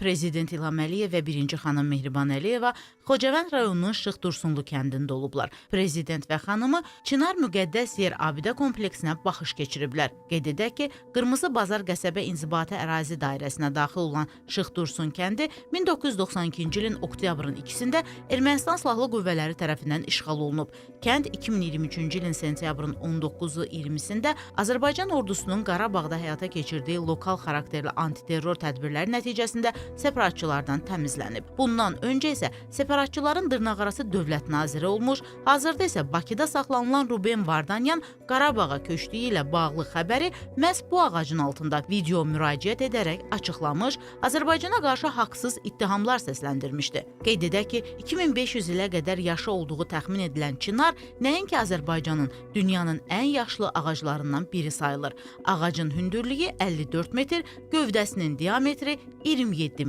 Prezident İlham Əliyev və birinci xanım Mehriban Əliyeva Xocavənd rayonunun Şıx Dursunlu kəndində olublar. Prezident və xanımı Çınar Müqəddəs Yer abidə kompleksinə baxış keçiriblər. Qeyd edək ki, Qırmızı Bazar qəsəbə inzibati ərazi dairəsinə daxil olan Şıx Dursun kəndi 1992-ci ilin oktyabrın 2-sində Ermənistan silahlı qüvvələri tərəfindən işğal olunub. Kənd 2023-cü ilin sentyabrın 19-u 20-sində Azərbaycan ordusunun Qarabağda həyata keçirdiyi lokal xarakterli antiterror tədbirləri nəticəsində separatçılardan təmizlənib. Bundan öncə isə separatçıların dırnaqarası dövlət naziri olmuş, hazırda isə Bakıda saxlanılan Ruben Vardanyan Qarabağa köçdüyü ilə bağlı xəbəri məhz bu ağacın altında video müraciət edərək açıqlamış, Azərbaycana qarşı haqsız ittihamlar səsləndirmişdi. Qeyd edək ki, 2500 ilə qədər yaşı olduğu təxmin edilən Çınar nəinki Azərbaycanın dünyanın ən yaşlı ağaclarından biri sayılır. Ağacın hündürlüyü 54 metr, gövdəsinin diametri 27